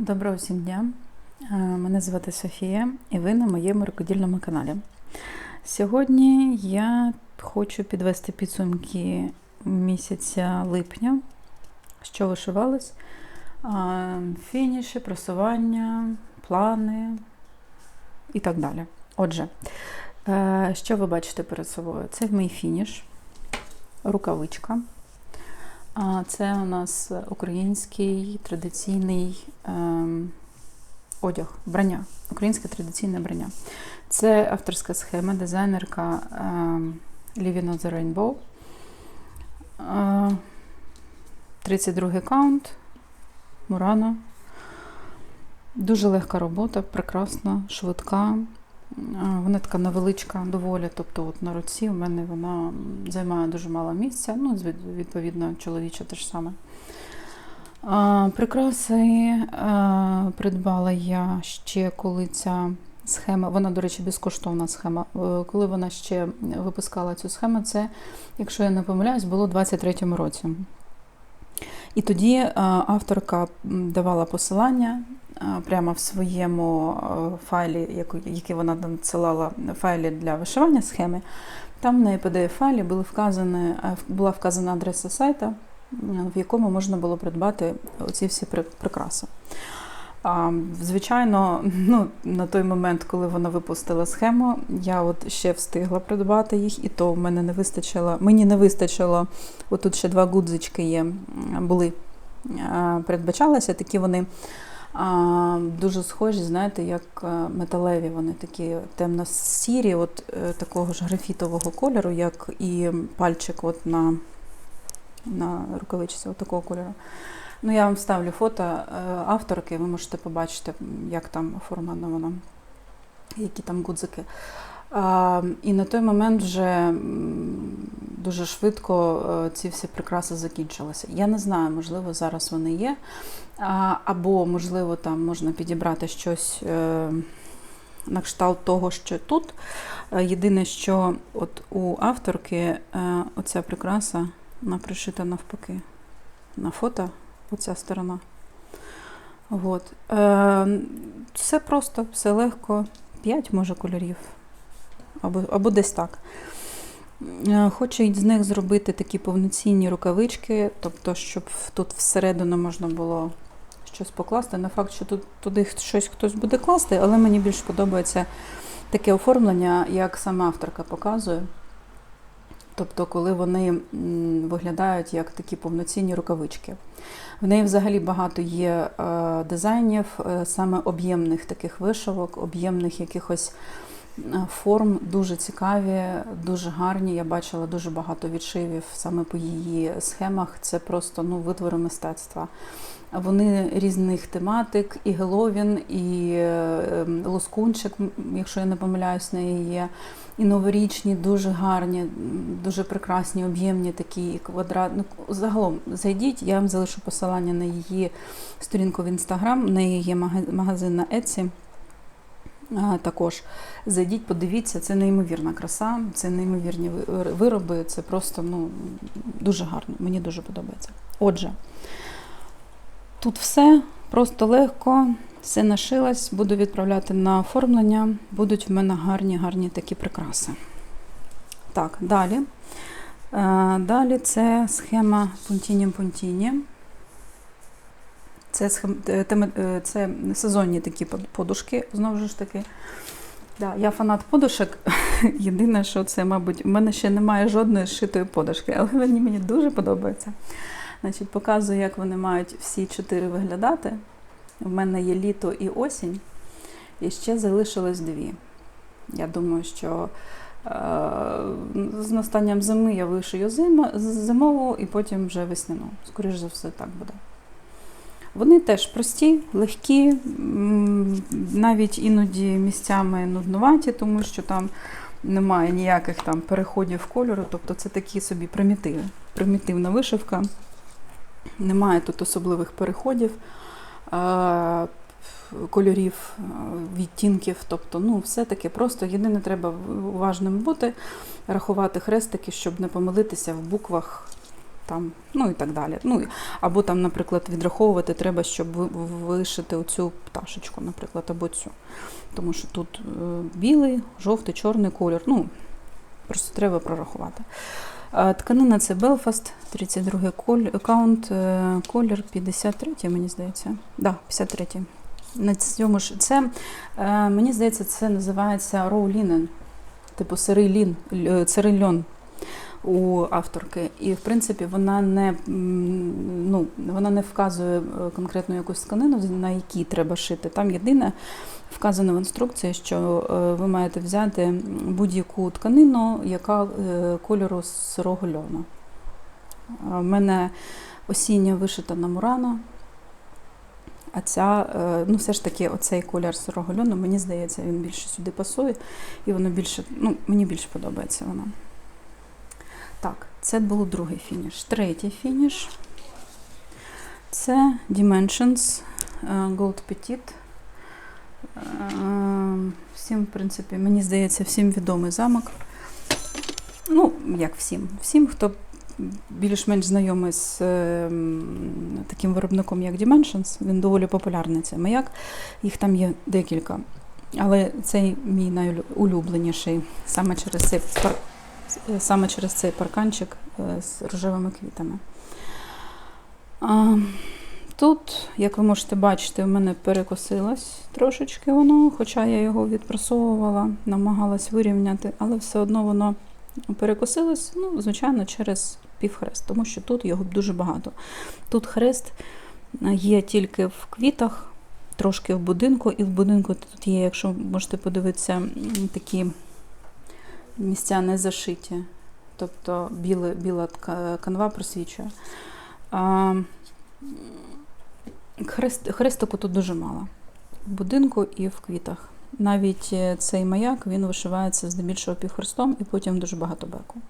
Доброго всім дня! Е, Мене звати Софія і ви на моєму рукодільному каналі. Сьогодні я хочу підвести підсумки місяця липня, що вишивалось, е, фініші, просування, плани і так далі. Отже, е, що ви бачите перед собою? Це мій фініш, рукавичка. А Це у нас український традиційний ем, одяг, брання, українське традиційне брання. Це авторська схема, дизайнерка Living on the Rainbow. Е, 32 каунт, Мурано. Дуже легка робота, прекрасна, швидка. Вона така невеличка доволі, тобто от на руці у мене вона займає дуже мало місця, ну, відповідно, чоловіче те ж саме. Прикраси придбала я ще, коли ця схема, вона, до речі, безкоштовна схема. Е, Коли вона ще випускала цю схему, це, якщо я не помиляюсь, було у 23-му році. І тоді авторка давала посилання прямо в своєму файлі, яку- який вона надсилала файлі для вишивання схеми. Там неї PDF-файлі були вказані, була вказана адреса сайта, в якому можна було придбати оці всі прикраси. А, звичайно, ну, на той момент, коли вона випустила схему, я от ще встигла придбати їх, і то в мене не вистачило. Мені не вистачило, отут ще два гудзички є, були, а, передбачалися, такі вони дуже схожі, знаєте, як е, металеві, вони такі темно-сірі, от е, такого ж графітового кольору, як і пальчик от на, на рукавичці, от такого кольору. Ну, я вам вставлю фото е, авторки, ви можете побачити, як там оформлено воно, які там гудзики. І на той момент вже дуже швидко е, ці всі прикраси закінчилися. Я не знаю, можливо, зараз вони є. Або, можливо, там можна підібрати щось е, на кшталт того, що тут. Е, Єдине, що от у авторки оця прикраса вона пришита навпаки на фото, оця сторона. От. Все просто, все легко. 5 може кольорів. Або, або десь так. Е, Хочу з них зробити такі повноцінні рукавички, тобто, щоб тут всередину можна було щось покласти. Не факт, що тут туди щось хтось буде класти, але мені більш подобається таке оформлення, як сама авторка показує. Тобто, коли вони виглядають як такі повноцінні рукавички. В неї взагалі багато є е, дизайнів, е, саме об'ємних таких вишивок, об'ємних якихось форм, дуже цікаві, дуже гарні. Я бачила дуже багато відшивів саме по її схемах. Це просто ну, витвори мистецтва. Вони різних тематик, і Геловін, і е, ем, Лоскунчик, якщо я не помиляюсь, неї є. І новорічні, дуже гарні, дуже прекрасні, об'ємні такі квадрат. Ну, загалом зайдіть, я вам залишу посилання на її сторінку в інстаграм. Є мага- магазин на Etsy. Також зайдіть, подивіться, це неймовірна краса, це неймовірні вироби. Це просто ну, дуже гарно. Мені дуже подобається. Отже, тут все просто легко, все нашилось, буду відправляти на оформлення. Будуть в мене гарні, гарні такі прикраси. Так, далі. Е, Далі це схема Пунтінім Пунтіні. Це, е, е, це сезонні такі подушки, знову ж таки. Да, я фанат подушок. Єдине, що це, мабуть, в мене ще немає жодної зшитої подушки, але вони мені дуже подобаються. Значить, показую, як вони мають всі чотири виглядати. У мене є літо і осінь, і ще залишилось дві. Я думаю, що е, з настанням зими я вишию зима, зимову і потім вже весняну. Скоріше за все, так буде. Вони теж прості, легкі, навіть іноді місцями нуднуваті, тому що там немає ніяких там переходів кольору, тобто це такі собі примітиви. Примітивна вишивка. Немає тут особливих переходів, е, кольорів, е, відтінків. Тобто, ну, все таки просто єдине треба уважним бути, рахувати хрестики, щоб не помилитися в буквах там, ну і так далі. Ну, або там, наприклад, відраховувати треба, щоб вишити оцю пташечку, наприклад, або цю. Тому що тут е, білий, жовтий, чорний колір. Ну, просто треба прорахувати. Тканина це Belfast, 32 коль, аккаунт, е, колір 53, мені здається. Да, 53. На цьому ж це, е, мені здається, це називається raw linen, типу сирий лін, сирий льон у авторки. І, в принципі, вона не, ну, вона не вказує е, конкретну якусь тканину, на якій треба шити. Там єдине вказано в інструкції, що е, ви маєте взяти будь-яку тканину, яка е, кольору сирого льону. У мене осіння вишита на Мурано. А ця, ну, все ж таки, оцей колір сирого льону, мені здається, він більше сюди пасує, і воно більше, ну, мені більше подобається воно. Так, це був другий фініш. Третій фініш. Це Dimensions е, Gold Petit. Е, Всім, в принципі, мені здається, всім відомий замок. Ну, як всім. Всім, хто більш-менш знайомий з е, таким виробником, як Dimensions, він доволі популярний цей маяк. Їх там є декілька. Але цей мій найулюбленіший саме через цей, саме через цей парканчик е, з рожевими квітами. Тут, як ви можете бачити, у мене перекосилось трошечки воно, хоча я його відпрасовувала, намагалась вирівняти, але все одно воно перекосилось, ну, звичайно, через півхрест, тому що тут його дуже багато. Тут хрест є тільки в квітах, трошки в будинку, і в будинку тут є, якщо можете подивитися, такі місця не зашиті, тобто біле, біла канва просвічує. А, хрест, хрестику тут дуже мало. В будинку і в квітах. Навіть е, цей маяк він вишивається здебільшого півхрестом і потім дуже багато беку.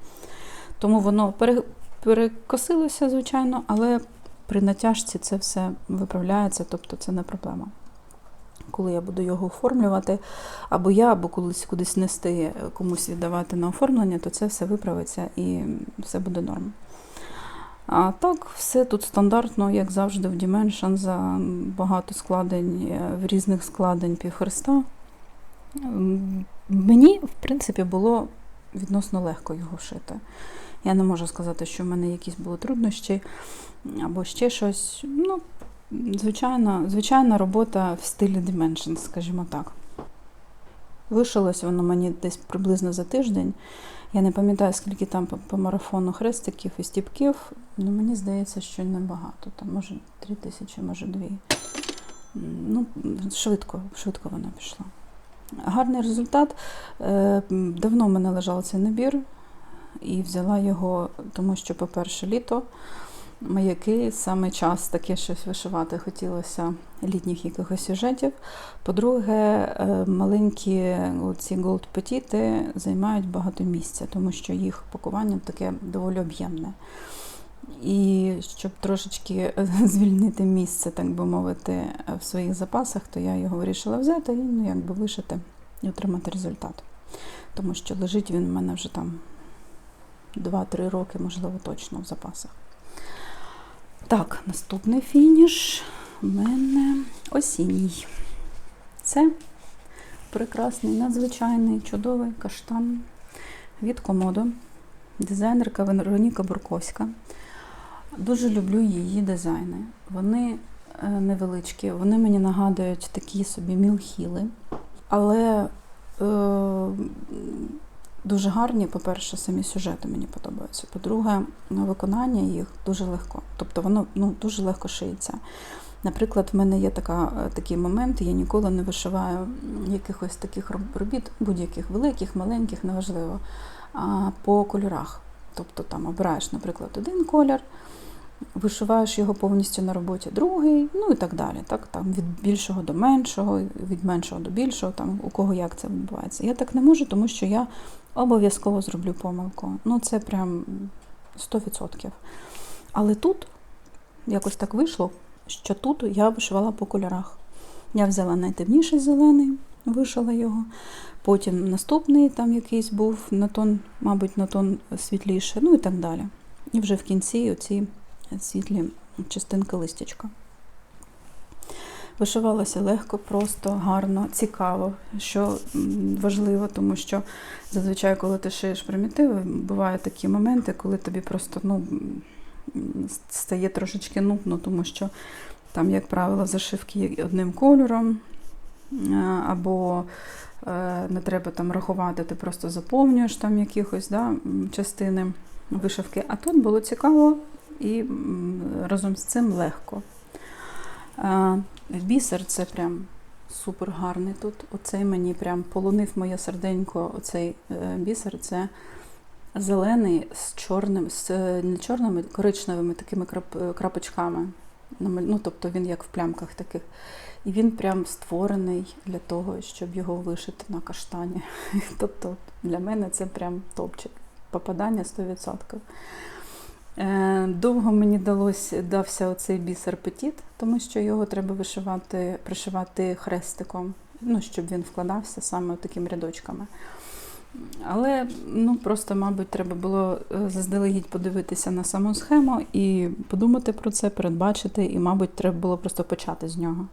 Тому воно пере, перекосилося, звичайно, але при натяжці це все виправляється, тобто це не проблема. Коли я буду його оформлювати, або я, або колись кудись нести, е, комусь віддавати на оформлення, то це все виправиться і все буде норм. А так, все тут стандартно, як завжди, в Dimension, за багато складень, е, в різних складень півхреста. Мені, в принципі, було відносно легко його шити. Я не можу сказати, що в мене якісь були труднощі або ще щось. Ну, звичайна, звичайна робота в стилі Dimensions, скажімо так. Вишилось воно мені десь приблизно за тиждень. Я не пам'ятаю, скільки там по, по марафону хрестиків і стіпків. Ну, мені здається, що небагато. Там, може, три тисячі, може дві. Ну, швидко, швидко вона пішла. Гарний результат. Е, Давно в мене лежав цей набір, і взяла його, тому що, по-перше, літо, маяки, саме час таке щось вишивати хотілося літніх якихось сюжетів. По-друге, е, маленькі ці Petite займають багато місця, тому що їх пакування таке доволі об'ємне. І щоб трошечки е, звільнити місце, так би мовити, в своїх запасах, то я його вирішила взяти і ну, якби вишити і отримати результат. Тому що лежить він у мене вже там 2-3 роки, можливо, точно в запасах. Так, наступний фініш у мене осінній. Це прекрасний, надзвичайний, чудовий каштан від комодо. Дизайнерка Вероніка Бурковська. Дуже люблю її дизайни. Вони е, невеличкі, вони мені нагадують такі собі мілхіли. Але е, дуже гарні, по-перше, самі сюжети мені подобаються. По-друге, ну, виконання їх дуже легко. Тобто воно ну, дуже легко шиється. Наприклад, в мене є така, е, такий момент, я ніколи не вишиваю якихось таких робіт, будь-яких великих, маленьких, неважливо, а по кольорах. Тобто там обираєш, наприклад, один колір, вишиваєш його повністю на роботі, другий, ну і так далі. Так, там від більшого до меншого, від меншого до більшого, там у кого як це відбувається. Я так не можу, тому що я обов'язково зроблю помилку. Ну, це прям 100%. Але тут якось так вийшло, що тут я вишивала по кольорах. Я взяла найтемніший зелений, вишила його. Потім наступний там якийсь був на тон, мабуть, на тон світліше, ну і так далі. І вже в кінці оці світлі частинки листячка. Вишивалося легко, просто, гарно, цікаво, що важливо, тому що зазвичай, коли ти шиєш примітиви, бувають такі моменти, коли тобі просто ну, стає трошечки нудно, тому що там, як правило, зашивки одним кольором, е, або е, не треба там рахувати, ти просто заповнюєш там якихось да, частини вишивки. А тут було цікаво і разом з цим легко. Е, Бісер це прям супер гарний тут. Оцей мені прям полонив моє серденько. Оцей е, бісер це зелений з чорним, з е, не чорними, коричневими такими крапочками. Ну, тобто він як в плямках таких. І він прям створений для того, щоб його вишити на каштані. Тобто для мене це прям топчик. Попадання 100%. Е, Довго мені далося, дався оцей бісер петіт, тому що його треба вишивати, пришивати хрестиком, ну, щоб він вкладався саме такими рядочками. Але ну, просто, мабуть, треба було е, заздалегідь подивитися на саму схему і подумати про це, передбачити, і, мабуть, треба було просто почати з нього.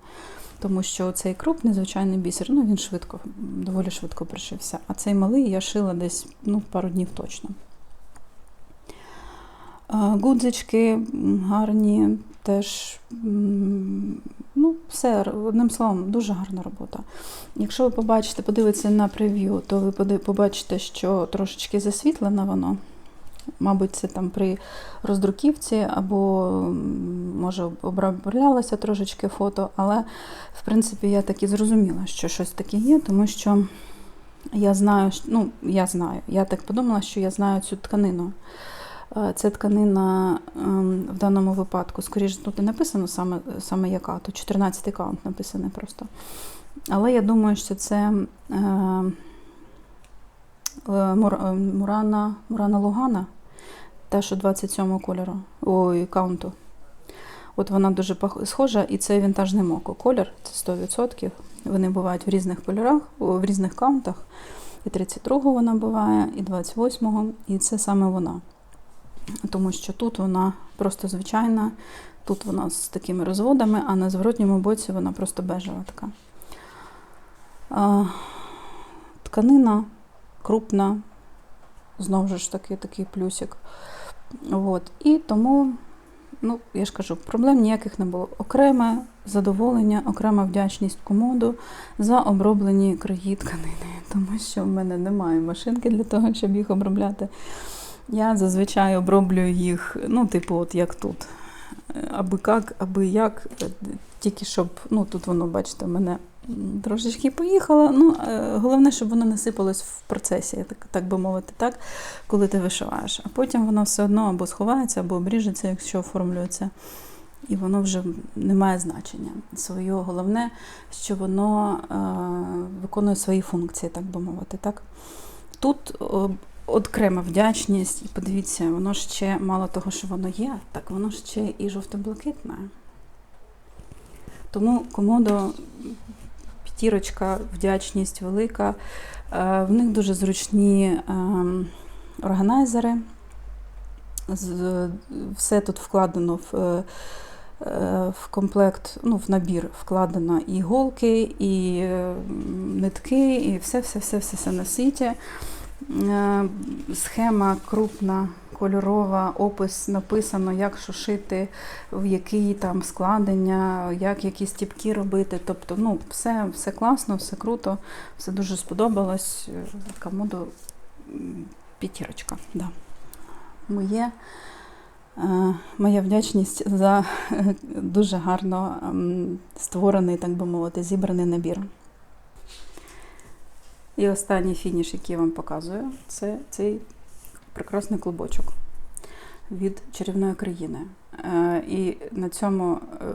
Тому що цей крупний звичайний бісер, ну він швидко, доволі швидко пришився. А цей малий я шила десь ну, пару днів точно. Гудзички гарні, теж ну, все, одним словом, дуже гарна робота. Якщо ви побачите, подивитися на прев'ю, то ви побачите, що трошечки засвітлене воно. Мабуть, це там при роздруківці, або може оброблялося трошечки фото, але в принципі я так і зрозуміла, що щось таке є, тому що я знаю, ну, я знаю, я так подумала, що я знаю цю тканину. Е, Це тканина ем, в даному випадку, скоріше, тут не написано саме, саме яка, тут 14 каунт написаний просто. Але я думаю, що це е, е, е, Мурана, Мурана Лугана, та, що 27 кольору, ой, каунту. От вона дуже схожа, і це вінтажний моко. Колір це 100%. Вони бувають в різних кольорах, в різних каунтах. І 32-го вона буває, і 28-го, і це саме вона. Тому що тут вона просто звичайна, тут вона з такими розводами, а на зворотньому боці вона просто бежева така. Тканина крупна, знову ж таки, такий плюсик. От. І тому, ну, я ж кажу, проблем ніяких не було. Окреме задоволення, окрема вдячність комоду за оброблені краї тканини, тому що в мене немає машинки для того, щоб їх обробляти. Я зазвичай оброблюю їх, ну, типу, от як тут. Е, Аби як, аби як, е, тільки щоб, ну тут воно, бачите, мене трошечки поїхало. Ну, е, головне, щоб воно не сипалось в процесі, так, так би мовити, так, коли ти вишиваєш. А потім воно все одно або сховається, або обріжеться, якщо оформлюється. І воно вже не має значення. Своє головне, що воно е, виконує свої функції, так би мовити. Так? Тут окрема вдячність, і подивіться, воно ще мало того, що воно є, так воно ще і жовто-блакитне. Тому комодо п'ятірочка, вдячність велика. Е, В них дуже зручні ем, органайзери. Все тут вкладено в, е, в комплект, ну, в набір вкладено і голки, і е, нитки, і все-все-все-все на світі. Е, Схема крупна, кольорова, опис написано, як що шити, в які там складення, як які стіпки робити. Тобто, ну, все, все класно, все круто, все дуже сподобалось. Е, Комоду п'ятірочка. Да. Моє, е, моя вдячність за дуже гарно ем, створений, так би мовити, зібраний набір. І останній фініш, який я вам показую, це цей прекрасний клубочок від чарівної країни. Е, І на цьому е,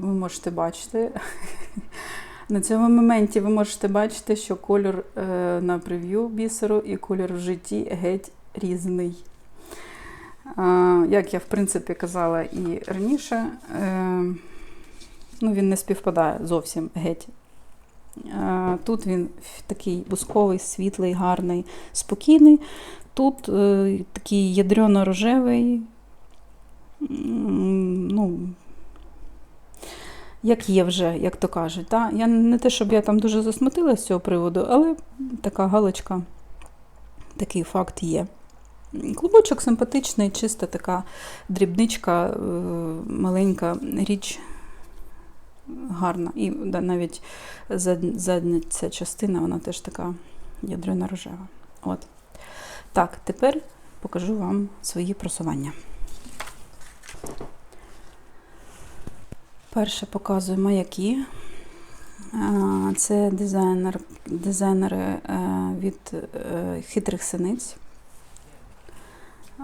ви можете бачити. На цьому моменті ви можете бачити, що кольор е, на прев'ю бісеру і кольор в житті геть різний. Як я, в принципі, казала і раніше, ну, він не співпадає зовсім геть Тут він такий бусковий, світлий, гарний, спокійний. Тут е, такий ядрено-рожевий, ну, як є вже, як то кажуть. Та? Я не те, щоб я там дуже засмутилася з цього приводу, але така галочка, такий факт є. Клубочок симпатичний, чиста така дрібничка, е, маленька річ, гарна. І навіть задня ця частина, вона теж така ядрена рожева. От. Так, тепер покажу вам свої просування. Перше показую маяки. Це дизайнер, дизайнери е, від е, хитрих синиць.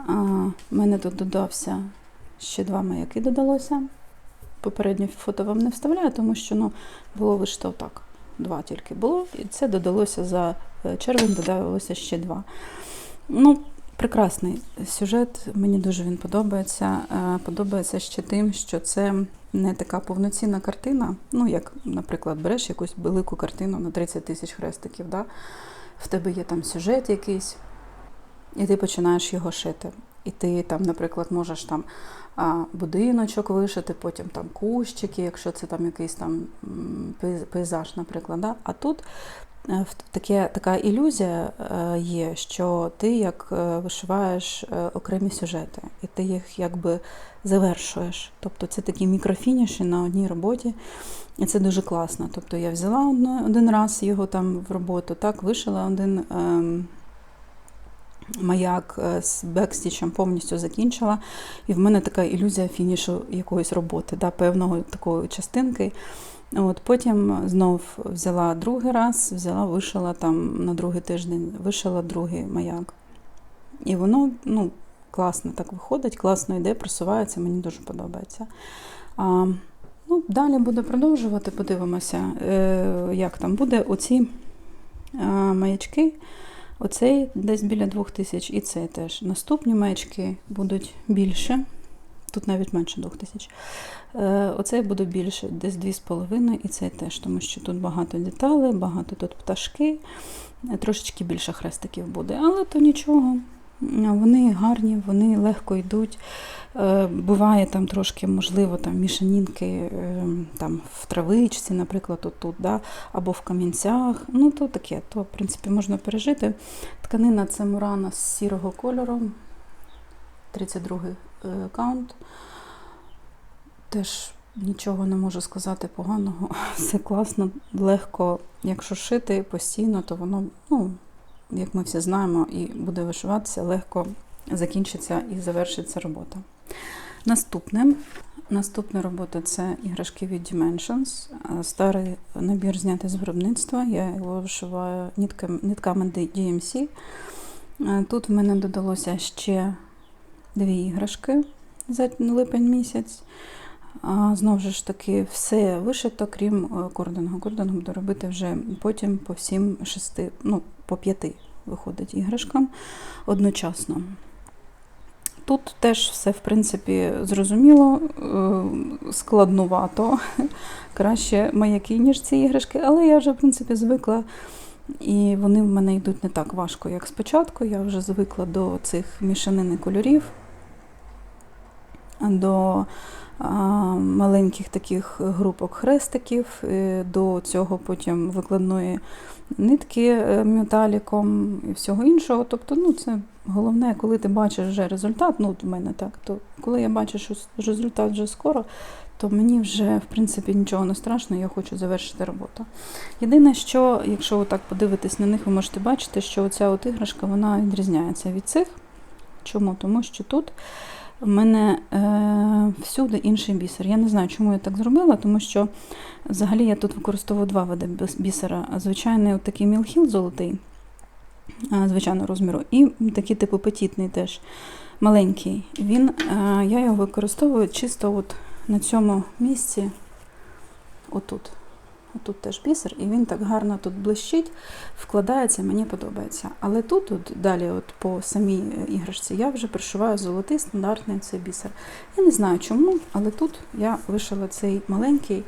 У мене тут додався ще два маяки додалося. Попереднє фото вам не вставляю, тому що ну, було вишито так. Два тільки було. І це додалося за е, червень, додалося ще два. Ну, прекрасний сюжет, мені дуже він подобається. Е, Подобається ще тим, що це не така повноцінна картина. Ну, як, наприклад, береш якусь велику картину на 30 тисяч хрестиків. Да? В тебе є там сюжет якийсь, і ти починаєш його шити. І ти там, наприклад, можеш там будиночок вишити, потім там кущики, якщо це там якийсь там пейзаж, наприклад. Да? А тут е, таке, така ілюзія е, є, що ти як е, вишиваєш окремі сюжети, і ти їх якби завершуєш. Тобто це такі мікрофініші на одній роботі. І це дуже класно. Тобто я взяла один раз його там в роботу, так, вишила один. Маяк е, з бекстічем повністю закінчила, і в мене така ілюзія фінішу якоїсь роботи, да, певного такої частинки. От Потім знов взяла другий раз, взяла, вишила там на другий тиждень, вишила другий маяк. І воно ну, класно так виходить, класно йде, просувається, мені дуже подобається. А, ну, далі буду продовжувати, подивимося, е, як там буде оці е, маячки. Оцей десь біля 2000 і цей теж. Наступні маячки будуть більше. Тут навіть менше 2000. тисяч. Оцей буде більше, десь 2,5 і цей теж, тому що тут багато деталей, багато тут пташки, е, трошечки більше хрестиків буде, але то нічого. Вони гарні, вони легко йдуть. Е, Буває там трошки, можливо, там мішанінки е, там, в травичці, наприклад, отут, да? або в камінцях. Ну, то таке, то, в принципі, можна пережити. Тканина це мурана з сірого кольору, 32 е, каунт. Теж нічого не можу сказати поганого. Все класно, легко. Якщо шити постійно, то воно, ну, як ми всі знаємо, і буде вишиватися, легко закінчиться і завершиться робота. Наступне. Наступна робота це іграшки від Dimensions. Старий набір знятий з виробництва. Я його вишиваю нитками DMC. Тут в мене додалося ще дві іграшки за липень місяць. Знову ж таки, все вишито, крім е, кордонгу. Кордонг буду робити вже потім по всім шести, ну, по п'яти виходить іграшкам одночасно. Тут теж все, в принципі, зрозуміло, е, складнувато. Краще маяки, ніж ці іграшки, але я вже, в принципі, звикла. І вони в мене йдуть не так важко, як спочатку. Я вже звикла до цих мішанини кольорів, до маленьких таких групок хрестиків, е, до цього потім викладної нитки е, металіком і всього іншого. Тобто, ну, це головне, коли ти бачиш вже результат, ну в мене так, то коли я бачу, що результат вже скоро, то мені вже в принципі нічого не страшно, я хочу завершити роботу. Єдине, що, якщо ви так подивитесь на них, ви можете бачити, що оця от іграшка вона відрізняється від цих. Чому? Тому що тут в мене е, всюди інший бісер. Я не знаю, чому я так зробила, тому що взагалі я тут використовую два види бісера. Звичайний от такий мілхіл золотий, е, звичайного розміру, і такий типу петітний теж маленький. Він, е, я його використовую чисто от на цьому місці, отут. Отут теж бісер, і він так гарно тут блищить, вкладається, мені подобається. Але тут, от, далі, от по самій е, іграшці, я вже пришиваю золотий стандартний цей бісер. Я не знаю чому, але тут я вишила цей маленький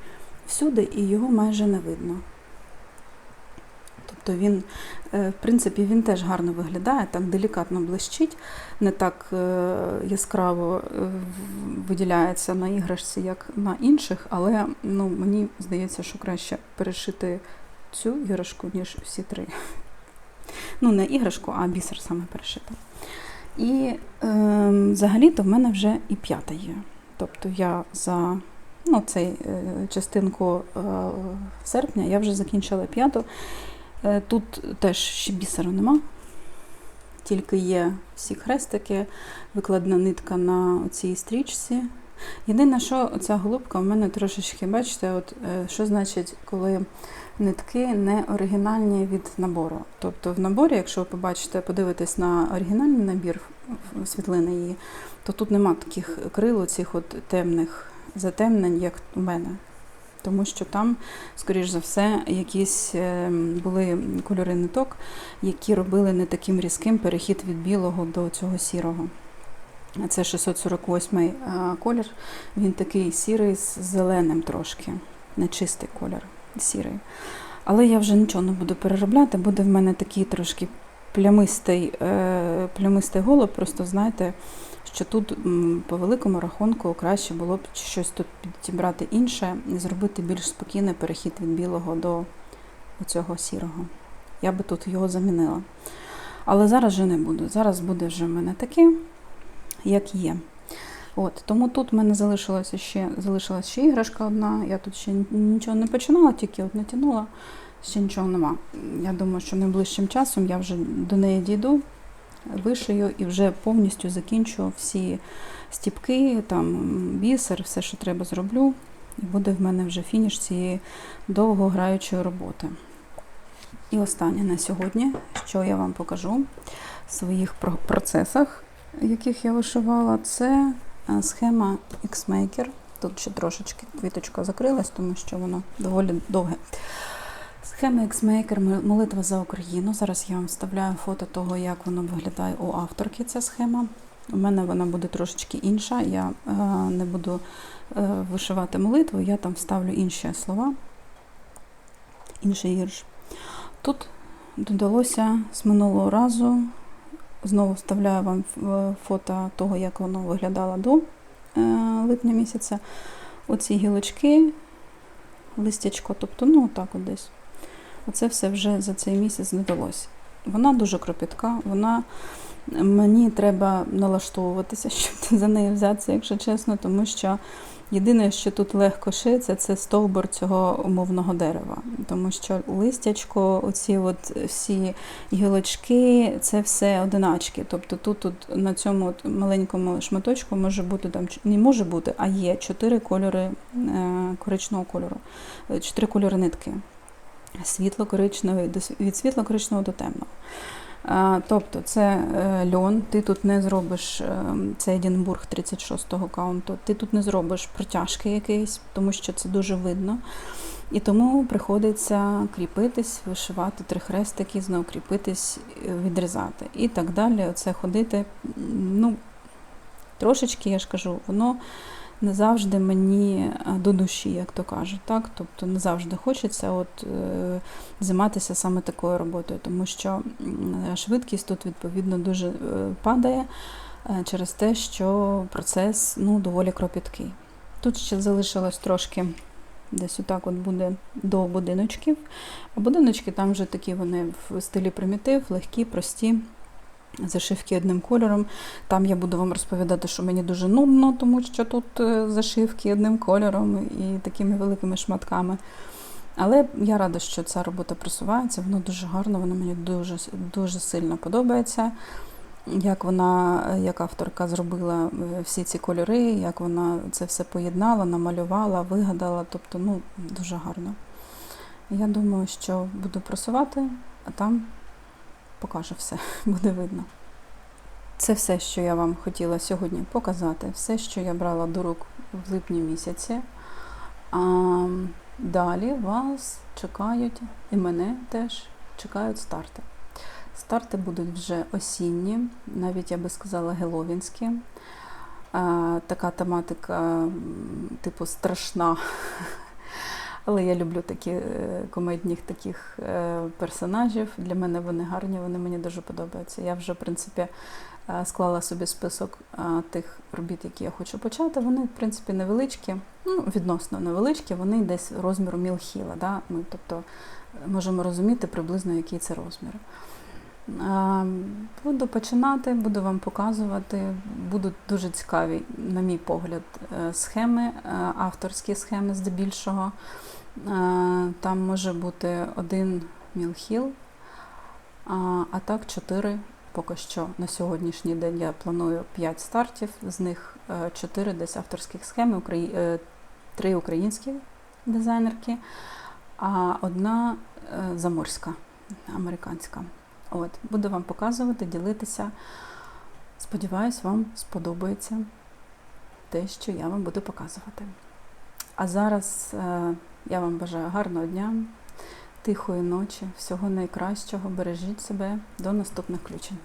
всюди і його майже не видно. Тобто він, е, в принципі, він теж гарно виглядає, так делікатно блищить, не так е, яскраво е, виділяється на іграшці, як на інших, але ну, мені здається, що краще перешити цю іграшку, ніж всі три. Ну, не іграшку, а бісер саме перешити. І е, взагалі-то в мене вже і п'ята є. Тобто я за ну, цей частинку серпня я вже закінчила п'яту. Е, Тут теж ще бісеру нема, тільки є всі хрестики, викладена нитка на цій стрічці. Єдине, що ця голубка в мене трошечки, бачите, от, е, що значить, коли нитки не оригінальні від набору. Тобто в наборі, якщо ви побачите, подивитесь на оригінальний набір світлини її, то тут нема таких крил, цих от темних затемнень, як у мене. Тому що там, скоріш за все, якісь е, були кольори ниток, які робили не таким різким перехід від білого до цього сірого. Це 648 е, колір. Він такий сірий з зеленим трошки, нечистий колір, сірий. Але я вже нічого не буду переробляти, буде в мене такий трошки плямистий, е, плямистий голуб. Просто знаєте, що тут по великому рахунку краще було б щось тут підібрати інше і зробити більш спокійний перехід від білого до цього сірого. Я би тут його замінила. Але зараз вже не буду. Зараз буде вже в мене таке, як є. От, тому тут в мене залишилася ще, залишилась ще іграшка одна. Я тут ще нічого не починала, тільки от натягнула, ще нічого нема. Я думаю, що найближчим часом я вже до неї дійду, вишию і вже повністю закінчу всі стіпки, там бісер, все, що треба, зроблю. І буде в мене вже фініш цієї довгограючої роботи. І останнє на сьогодні, що я вам покажу в своїх процесах, яких я вишивала, це е, схема X-Maker. Тут ще трошечки квіточка закрилась, тому що воно доволі довге. Схема X-Maker молитва за Україну. Зараз я вам вставляю фото того, як воно виглядає у авторки. Ця схема. У мене вона буде трошечки інша. Я е, не буду е, вишивати молитву, я там вставлю інші слова, інший вірш. Тут додалося з минулого разу. Знову вставляю вам е, фото того, як воно виглядало до липня місяця. Оці гілочки, листячко, тобто, ну, отак от десь. Оце все вже за цей місяць додалося. Вона дуже кропітка, вона мені треба налаштовуватися, щоб за неї взятися, якщо чесно, тому що єдине, що тут легко шиється, це стовбур цього умовного дерева. Тому що листячко, оці от всі гілочки, це все одиначки. Тобто тут, тут на цьому от маленькому шматочку може бути там не може бути, а є чотири кольори е, коричневого кольору, чотири кольори нитки. Світло-коричневий, від світло-коричневого до темного. Тобто це е, льон, ти тут не зробиш е, це Едінбург 36-го каунту, ти тут не зробиш протяжки якийсь, тому що це дуже видно. І тому приходиться кріпитись, вишивати три хрестики, знову кріпитись, е, відрізати. І так далі. Оце ходити. Ну, трошечки, я ж кажу, воно не завжди мені е, до душі, як то кажуть. Так? Тобто не завжди хочеться от, е, займатися саме такою роботою, тому що швидкість тут відповідно дуже е, падає через те, що процес ну, доволі кропіткий. Тут ще залишилось трошки. Десь отак от буде до будиночків. А будиночки там вже такі вони в стилі примітив, легкі, прості, зашивки одним кольором. Там я буду вам розповідати, що мені дуже нудно, тому що тут е, зашивки одним кольором і такими великими шматками. Але я рада, що ця робота просувається, воно дуже гарно, воно мені дуже, дуже сильно подобається. Як вона, як авторка зробила е, всі ці кольори, як вона це все поєднала, намалювала, вигадала. Тобто, ну, дуже гарно. Я думаю, що буду просувати, а там покаже все, буде видно. Це все, що я вам хотіла сьогодні показати, все, що я брала до рук в липні місяці. А далі вас чекають, і мене теж чекають старти. Старти будуть вже осінні, навіть я би сказала, геловінські. Така тематика, типу, страшна. Але я люблю такі е, комедних таких е, персонажів. Для мене вони гарні, вони мені дуже подобаються. Я вже, в принципі, е, склала собі список тих робіт, які я хочу почати. Вони, в принципі, невеличкі, ну, відносно невеличкі, вони десь розміру мілхіла. Да? Ми, тобто можемо розуміти приблизно, який це розмір. Е, Буду починати, буду вам показувати. Будуть дуже цікаві, на мій погляд, е, схеми, е, авторські схеми здебільшого. Е, Там може бути один мілхіл, а, так чотири поки що на сьогоднішній день я планую 5 стартів, з них 4 десь авторських схем, украї- е, три українські дизайнерки, а одна заморська, американська. От, буду вам показувати, ділитися. Сподіваюсь, вам сподобається те, що я вам буду показувати. А зараз е, я вам бажаю гарного дня, тихої ночі, всього найкращого. Бережіть себе до наступних включень.